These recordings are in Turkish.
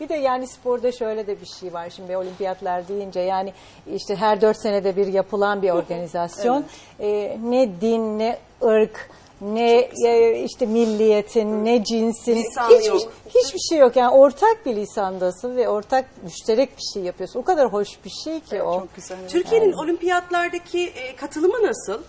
Bir de yani sporda şöyle de bir şey var. Şimdi olimpiyatlar deyince yani işte her dört senede bir yapılan bir organizasyon. Ee, ne din, ne ırk, ne e, işte milliyetin, ne cinsin, Lisan hiçbir, yok. hiçbir şey yok. Yani ortak bir lisandasın ve ortak müşterek bir şey yapıyorsun. O kadar hoş bir şey ki o. Çok güzel. Türkiye'nin olimpiyatlardaki e, katılımı nasıl?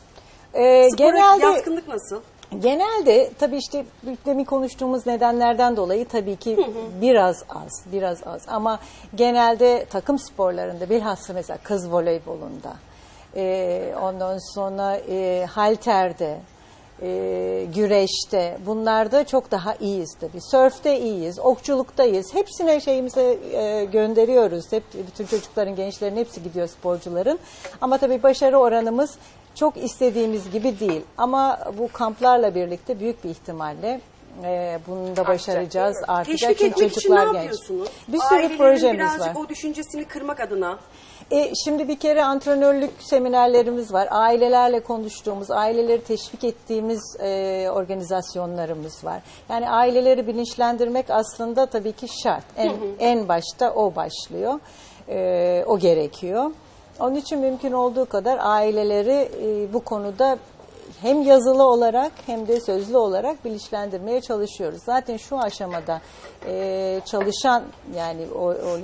Ee, Spora genelde yatkınlık nasıl? Genelde tabii işte demin konuştuğumuz nedenlerden dolayı tabii ki biraz az, biraz az. Ama genelde takım sporlarında bilhassa mesela kız voleybolunda, e, ondan sonra e, halterde, e, güreşte bunlarda çok daha iyiyiz tabii. Sörfte iyiyiz, okçuluktayız. Hepsine şeyimize e, gönderiyoruz. Hep bütün çocukların, gençlerin hepsi gidiyor sporcuların. Ama tabii başarı oranımız çok istediğimiz gibi değil. Ama bu kamplarla birlikte büyük bir ihtimalle e, bunu da başaracağız, artacak. Teşvik Çünkü etmek için ne çocuklar genç. yapıyorsunuz? Bir sürü Ailelerin projemiz birazcık var. o düşüncesini kırmak adına. E, şimdi bir kere antrenörlük seminerlerimiz var. Ailelerle konuştuğumuz, aileleri teşvik ettiğimiz e, organizasyonlarımız var. Yani aileleri bilinçlendirmek aslında tabii ki şart. En, en başta o başlıyor. E, o gerekiyor. Onun için mümkün olduğu kadar aileleri e, bu konuda hem yazılı olarak hem de sözlü olarak bilinçlendirmeye çalışıyoruz. Zaten şu aşamada e, çalışan yani o, o,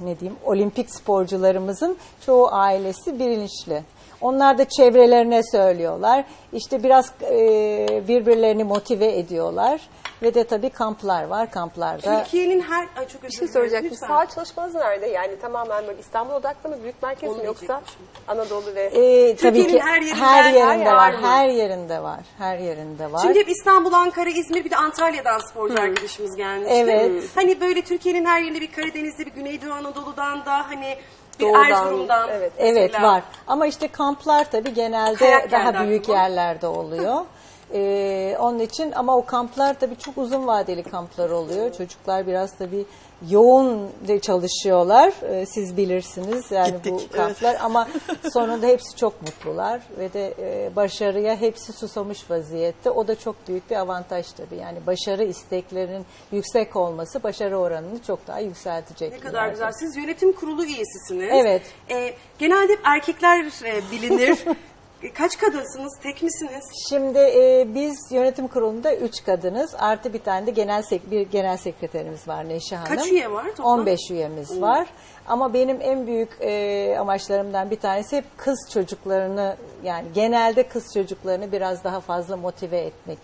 ne diyeyim olimpik sporcularımızın çoğu ailesi bilinçli. Onlar da çevrelerine söylüyorlar. İşte biraz e, birbirlerini motive ediyorlar. Ve de tabii kamplar var. Kamplarda Türkiye'nin her... Ay çok özür Bir şey soracaktım. Lütfen. Saha çalışmanız nerede? Yani tamamen böyle İstanbul odaklı mı? Büyük merkez Onu mi yoksa diyecekmişim. Anadolu ve... e, tabii Türkiye'nin ki her yerinde- her yerinde yer var. var. Her yerinde var. Her yerinde var. Şimdi hep İstanbul, Ankara, İzmir bir de Antalya'dan sporcu arkadaşımız gelmişti. Evet. Hani böyle Türkiye'nin her yerinde bir Karadeniz'de bir Güneydoğu Anadolu'dan da hani bir Doğudan, Erzurum'dan. evet. Evet mesela. var. Ama işte kamplar tabii genelde Kayak daha geldi büyük yerlerde oluyor. Ee, onun için ama o kamplar tabii çok uzun vadeli kamplar oluyor. Çocuklar biraz tabii yoğun de çalışıyorlar. Ee, siz bilirsiniz yani bu Gittik, kamplar ama sonunda hepsi çok mutlular ve de e, başarıya hepsi susamış vaziyette. O da çok büyük bir avantaj tabii. Yani başarı isteklerinin yüksek olması başarı oranını çok daha yükseltecek. Ne kadar güzel. Siz yönetim kurulu üyesisiniz. Evet. Ee, genelde hep erkekler e, bilinir. E, Kaç kadınsınız? Tek misiniz? Şimdi e, biz yönetim kurulunda üç kadınız artı bir tane de genel sek- bir genel sekreterimiz var Neşe Hanım. Kaç üye var toplam? 15 üyemiz var. Ama benim en büyük e, amaçlarımdan bir tanesi hep kız çocuklarını yani genelde kız çocuklarını biraz daha fazla motive etmek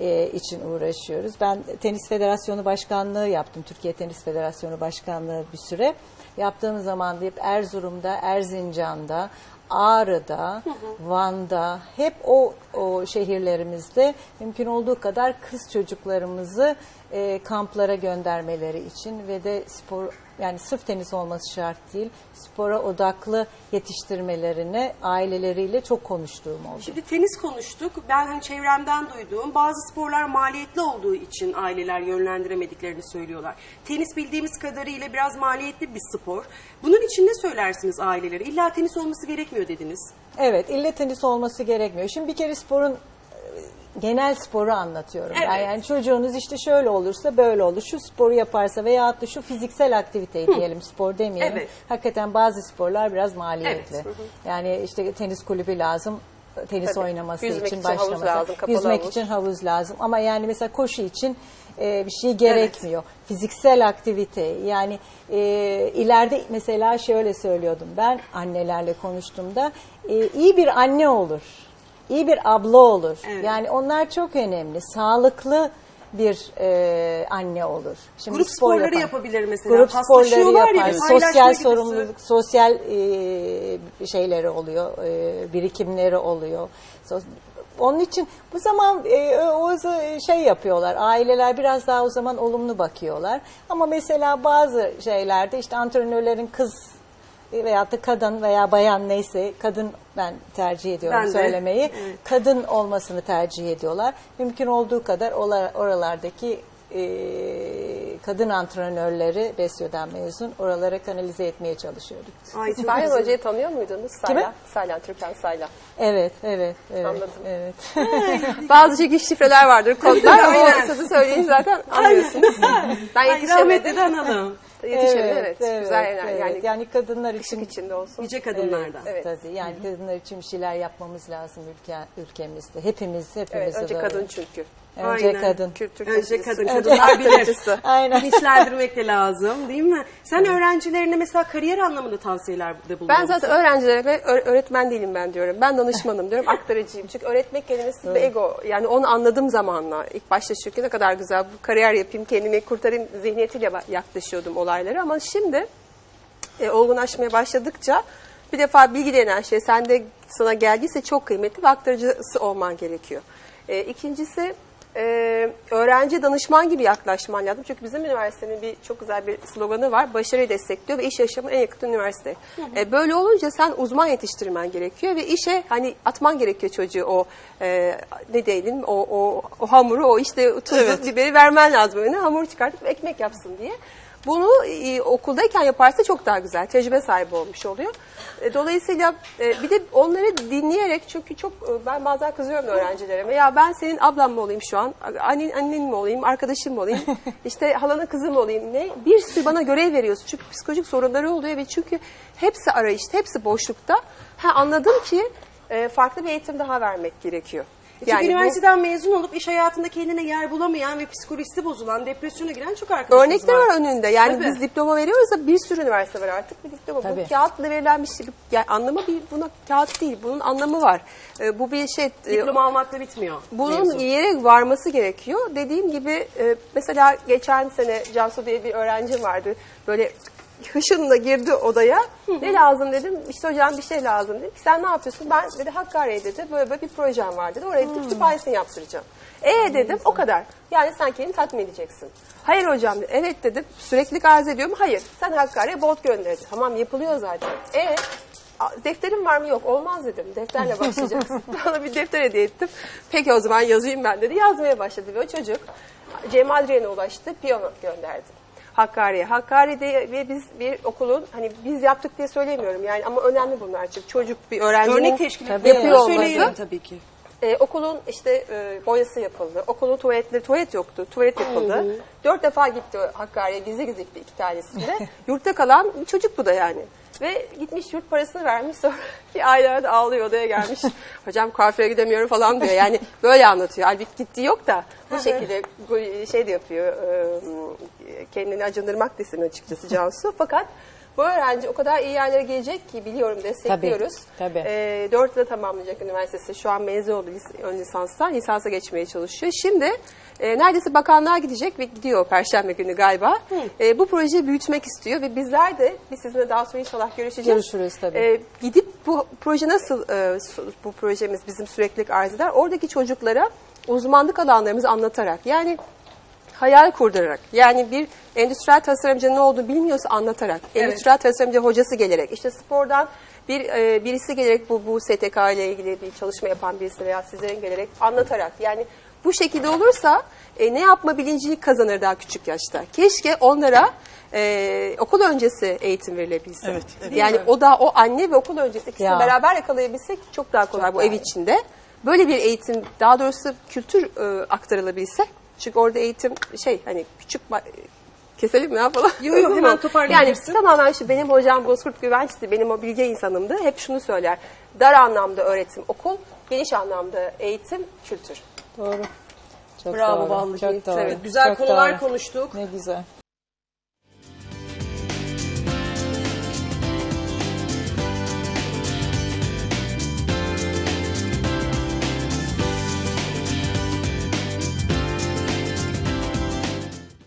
e, için uğraşıyoruz. Ben Tenis Federasyonu Başkanlığı yaptım. Türkiye Tenis Federasyonu Başkanlığı bir süre. Yaptığım zaman da hep Erzurum'da, Erzincan'da, Ağrı'da, Van'da hep o, o şehirlerimizde mümkün olduğu kadar kız çocuklarımızı e, kamplara göndermeleri için ve de spor yani sırf tenis olması şart değil spora odaklı yetiştirmelerini aileleriyle çok konuştuğum oldu. Şimdi tenis konuştuk. Ben hani çevremden duyduğum bazı sporlar maliyetli olduğu için aileler yönlendiremediklerini söylüyorlar. Tenis bildiğimiz kadarıyla biraz maliyetli bir spor. Bunun için ne söylersiniz ailelere? İlla tenis olması gerekmiyor dediniz. Evet, ille tenis olması gerekmiyor. Şimdi bir kere sporun genel sporu anlatıyorum. Ben. Evet. Yani çocuğunuz işte şöyle olursa böyle olur. Şu sporu yaparsa veya da şu fiziksel aktiviteyi diyelim spor demeyelim. Evet. Hakikaten bazı sporlar biraz maliyetli. Evet, hı hı. Yani işte tenis kulübü lazım tenis Tabii. oynaması Yüzmek için için başlaması. lazım, Yüzmek havuz. için havuz lazım. Ama yani mesela koşu için e, bir şey gerekmiyor. Fiziksel aktivite yani e, ileride mesela şöyle söylüyordum ben annelerle konuştuğumda e, iyi bir anne olur. İyi bir abla olur. Evet. Yani onlar çok önemli. Sağlıklı bir e, anne olur. Şimdi Grup spor sporları yapan- yapabilir mesela. Grup sporları ya, yapar. paylaşma sosyal gibisi. sorumluluk, sosyal e, şeyleri oluyor, e, birikimleri oluyor. Onun için bu zaman e, o z- şey yapıyorlar. Aileler biraz daha o zaman olumlu bakıyorlar. Ama mesela bazı şeylerde işte antrenörlerin kız veya da kadın veya bayan neyse kadın ben tercih ediyorum Ben de, söylemeyi. evet. Kadın olmasını tercih ediyorlar. Mümkün olduğu kadar oralardaki e, kadın antrenörleri Besyo'dan mezun oralara kanalize etmeye çalışıyorduk. Ay. Hoca'yı tanıyor muydunuz? Saylan. Saylan, Türkan Saylan. Evet, evet, evet. Anladım. Evet. Bazı çekiş şifreler vardır, kodlar. Aynen. o sözü söyleyince zaten anlıyorsunuz. ben Ay, yetişemedim. rahmetli de analım. Yetişemedim, evet. Güzel evet, yani. evet. yani Yani kadınlar için içinde olsun. Yüce kadınlardan. Evet. tabii yani kadınlar için bir şeyler yapmamız lazım ülke ülkemizde. Hepimiz hepimiz Evet, önce kadın çünkü. Önce Aynen. kadın. Kültür Önce kadın, kadınlar bilir. Aynen. Bilinçlendirmek de lazım değil mi? Sen öğrencilerine mesela kariyer anlamında tavsiyelerde bulunuyor Ben zaten öğrencilere öğretmen değilim ben diyorum. Ben danışmanım diyorum, aktarıcıyım. Çünkü öğretmek kelimesi bir ego. Yani onu anladığım zamanla ilk başta çünkü ne kadar güzel bu kariyer yapayım, kendimi kurtarayım zihniyetiyle yaklaşıyordum olaylara. Ama şimdi e, olgunlaşmaya başladıkça bir defa bilgi denen şey sende sana geldiyse çok kıymetli ve aktarıcısı olman gerekiyor. E, ikincisi e, öğrenci danışman gibi yaklaşman lazım. Çünkü bizim üniversitenin bir çok güzel bir sloganı var. Başarıyı destekliyor ve iş yaşamına en yakın üniversite. E, böyle olunca sen uzman yetiştirmen gerekiyor ve işe hani atman gerekiyor çocuğu o e, ne diyelim o, o, o hamuru o işte tuzu biberi vermen lazım önüne hamur çıkartıp ekmek yapsın diye. Bunu e, okuldayken yaparsa çok daha güzel. Tecrübe sahibi olmuş oluyor. E, dolayısıyla e, bir de onları dinleyerek çünkü çok e, ben bazen kızıyorum öğrencilerime. Ya ben senin ablan mı olayım şu an? Annen, annen mi olayım? Arkadaşın mı olayım? işte halanın kızı mı olayım? Ne? Bir sürü bana görev veriyorsun. Çünkü psikolojik sorunları oluyor ve çünkü hepsi arayışta, hepsi boşlukta. Ha anladım ki e, farklı bir eğitim daha vermek gerekiyor. Çünkü bu- üniversiteden mezun olup iş hayatında kendine yer bulamayan ve psikolojisi bozulan, depresyona giren çok arkadaşımız Örnekler var önünde. Yani Tabii. biz diploma veriyoruz da bir sürü üniversite var artık. Bir diploma. Tabii. Bu kağıtla verilen bir şey. Yani anlamı bir buna kağıt değil. Bunun anlamı var. Ee, bu bir şey. e, Diploma almakla bitmiyor. bunun mevzu. yere varması gerekiyor. Dediğim gibi e, mesela geçen sene Cansu diye bir öğrencim vardı. Böyle hışınla girdi odaya. Ne lazım dedim. İşte hocam bir şey lazım dedim. Sen ne yapıyorsun? Ben dedi Hakkari'ye dedi. Böyle, böyle bir projem var dedi. Oraya gidip kütüphanesini yaptıracağım. E dedim o kadar. Yani sen kendini tatmin edeceksin. Hayır hocam dedi. Evet dedim. Sürekli arz ediyorum. Hayır. Sen Hakkari'ye bot gönderdi. Tamam yapılıyor zaten. E A- Defterin var mı? Yok. Olmaz dedim. Defterle başlayacaksın. Bana bir defter hediye ettim. Peki o zaman yazayım ben dedi. Yazmaya başladı ve o çocuk Cem Adrian'a ulaştı. Piyano gönderdi. Hakkari'ye. Hakkari'de ve biz bir okulun hani biz yaptık diye söylemiyorum yani ama önemli bunlar çünkü çocuk bir öğrencinin Örnek teşkil Tabii. yapıyor Söyleyelim olması. tabii ki. e, okulun işte e, boyası yapıldı. Okulun tuvaletleri, tuvalet yoktu. Tuvalet yapıldı. Dört defa gitti Hakkari'ye gizli gizli gitti iki tanesinde. Yurtta kalan çocuk bu da yani. Ve gitmiş yurt parasını vermiş sonra bir ailede ağlıyor odaya gelmiş. Hocam kuaföre gidemiyorum falan diyor. Yani böyle anlatıyor. Halbuki gittiği yok da bu şekilde şey de yapıyor. e, Kendini acındırmak desin açıkçası Cansu. Fakat bu öğrenci o kadar iyi yerlere gelecek ki biliyorum destekliyoruz. tabii. E, 4 yılda tamamlayacak üniversitesi. Şu an mezun oldu lis- ön lisanstan. Lisansa geçmeye çalışıyor. Şimdi e, neredeyse bakanlığa gidecek ve gidiyor Perşembe günü galiba. E, bu projeyi büyütmek istiyor ve bizler de biz sizinle daha sonra inşallah görüşeceğiz. Görüşürüz tabii. E, gidip bu proje nasıl e, bu projemiz bizim süreklilik arz eder? Oradaki çocuklara uzmanlık alanlarımızı anlatarak yani hayal kurdurarak yani bir endüstriyel tasarımcı ne olduğunu bilmiyorsa anlatarak endüstriyel tasarımcı hocası gelerek işte spordan bir e, birisi gelerek bu bu STK ile ilgili bir çalışma yapan birisi veya sizlerin gelerek anlatarak yani bu şekilde olursa e, ne yapma bilincini kazanır daha küçük yaşta. Keşke onlara e, okul öncesi eğitim verilebilse. Evet, evet. Yani o da o anne ve okul öncesi ikisini Ya. beraber yakalayabilsek çok daha kolay bu ev içinde. Böyle bir eğitim daha doğrusu kültür e, aktarılabilse. Çünkü orada eğitim şey hani küçük keselim mi ne yapalım? Yo, yo, hemen Yani toparlayabilirsin. tamamen şu benim hocam Bozkurt Güvenç'ti. Benim o bilge insanımdı. Hep şunu söyler. Dar anlamda öğretim okul, geniş anlamda eğitim kültür. Doğru. Çok Bravo doğru. vallahi. Çok doğru. Evet, güzel Çok konular doğru. konuştuk. Ne güzel.